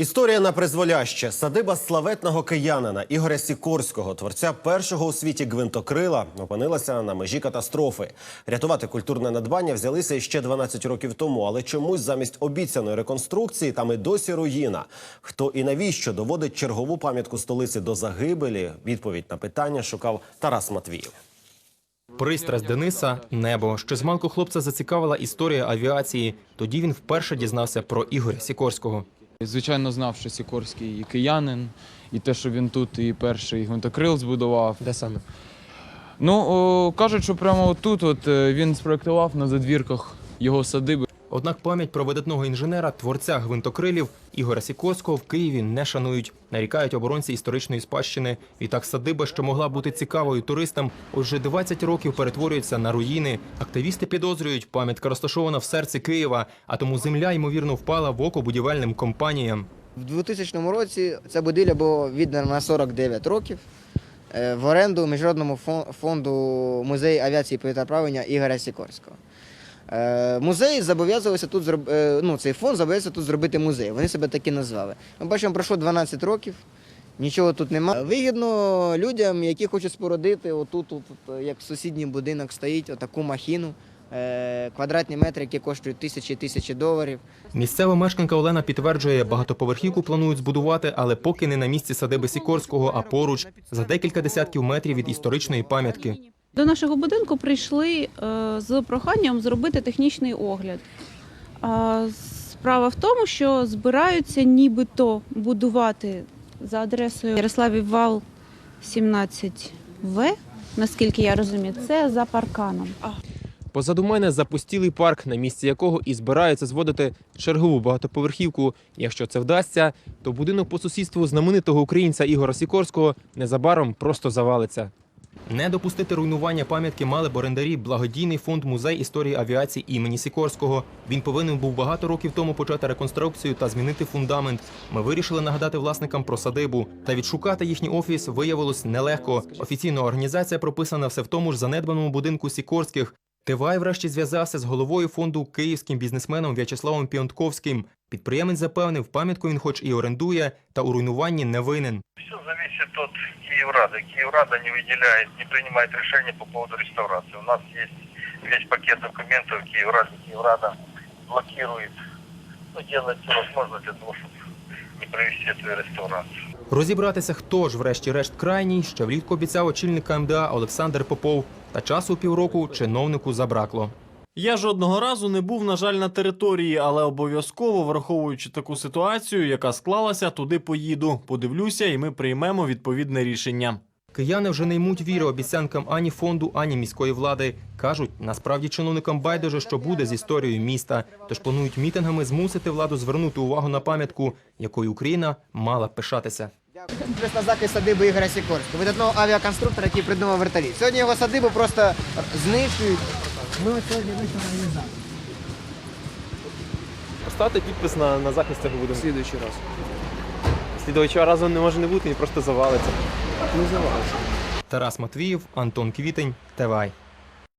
Історія на призволяще. Садиба славетного киянина Ігоря Сікорського, творця першого у світі гвинтокрила, опинилася на межі катастрофи. Рятувати культурне надбання взялися іще 12 років тому, але чомусь замість обіцяної реконструкції там і досі руїна. Хто і навіщо доводить чергову пам'ятку столиці до загибелі? Відповідь на питання шукав Тарас Матвіїв. Пристрасть Дениса небо. Ще з хлопця зацікавила історія авіації. Тоді він вперше дізнався про Ігоря Сікорського. Звичайно, знав, що Сікорський і киянин, і те, що він тут і перший гвинтокрил збудував. Де саме? Ну, о, кажуть, що прямо тут от е, він спроектував на задвірках його садиби. Однак пам'ять про видатного інженера, творця гвинтокрилів Ігоря Сікорського в Києві не шанують. Нарікають оборонці історичної спадщини. Відтак садиба, що могла бути цікавою туристам, уже 20 років перетворюється на руїни. Активісти підозрюють, пам'ятка розташована в серці Києва, а тому земля ймовірно впала в око будівельним компаніям. В 2000 році ця будівля була віддана на 49 років е, в оренду Міжнародному фон- фонду музею авіації і повітряправлення Ігоря Сікорського. Е, Музей зобов'язувався тут е, ну, цей фонд зобов'язався тут зробити музей. Вони себе так і назвали. Ми бачимо, пройшло 12 років. Нічого тут немає. Вигідно людям, які хочуть спорудити, отут, тут, як сусідній будинок стоїть, отаку махіну, е, квадратні метри, які коштують тисячі тисячі доларів. Місцева мешканка Олена підтверджує, багатоповерхівку планують збудувати, але поки не на місці садиби Сікорського, а поруч за декілька десятків метрів від історичної пам'ятки. До нашого будинку прийшли е, з проханням зробити технічний огляд. Справа в тому, що збираються нібито будувати за адресою Ярославів Вал 17В, наскільки я розумію, це за парканом. Позаду мене запустілий парк, на місці якого і збираються зводити чергову багатоповерхівку. Якщо це вдасться, то будинок по сусідству знаменитого українця Ігора Сікорського незабаром просто завалиться. Не допустити руйнування пам'ятки мали б орендарі благодійний фонд музей історії авіації імені Сікорського. Він повинен був багато років тому почати реконструкцію та змінити фундамент. Ми вирішили нагадати власникам про садибу. Та відшукати їхній офіс виявилось нелегко. Офіційна організація прописана все в тому ж занедбаному будинку Сікорських. Тивай врешті зв'язався з головою фонду київським бізнесменом В'ячеславом Піонтковським. Підприємець запевнив, пам'ятку він хоч і орендує, та у руйнуванні не винен. Все зависит от Киеврада. Киеврада не выделяет, не принимает решения по поводу реставрации. У нас есть весь пакет документов Киеврада. Киеврада блокирует, ну, делает все возможное для того, чтобы не провести эту реставрацию. Розібратися, хто ж, врешті-решт, крайній, ще влітку обіцяв очільник КМДА Олександр Попов. Та часу півроку чиновнику забракло. Я жодного разу не був, на жаль, на території, але обов'язково, враховуючи таку ситуацію, яка склалася, туди поїду. Подивлюся, і ми приймемо відповідне рішення. Кияни вже не ймуть віри обіцянкам ані фонду, ані міської влади. Кажуть, насправді чиновникам байдуже, що буде з історією міста. Тож планують мітингами змусити владу звернути увагу на пам'ятку, якою Україна мала пишатися. На захист садиби Ігоря Сікорського, видатного авіаконструктора, який придумав вертоліт. Сьогодні його садибу просто знищують. Ми от сьогодні вийшли на її захист. Поставте підпис на, на захист цього будинку. Слідуючий раз. Слідуючого разу не може не бути, він просто завалиться. Не завалиться. Тарас Матвіїв, Антон Квітень, Тевай.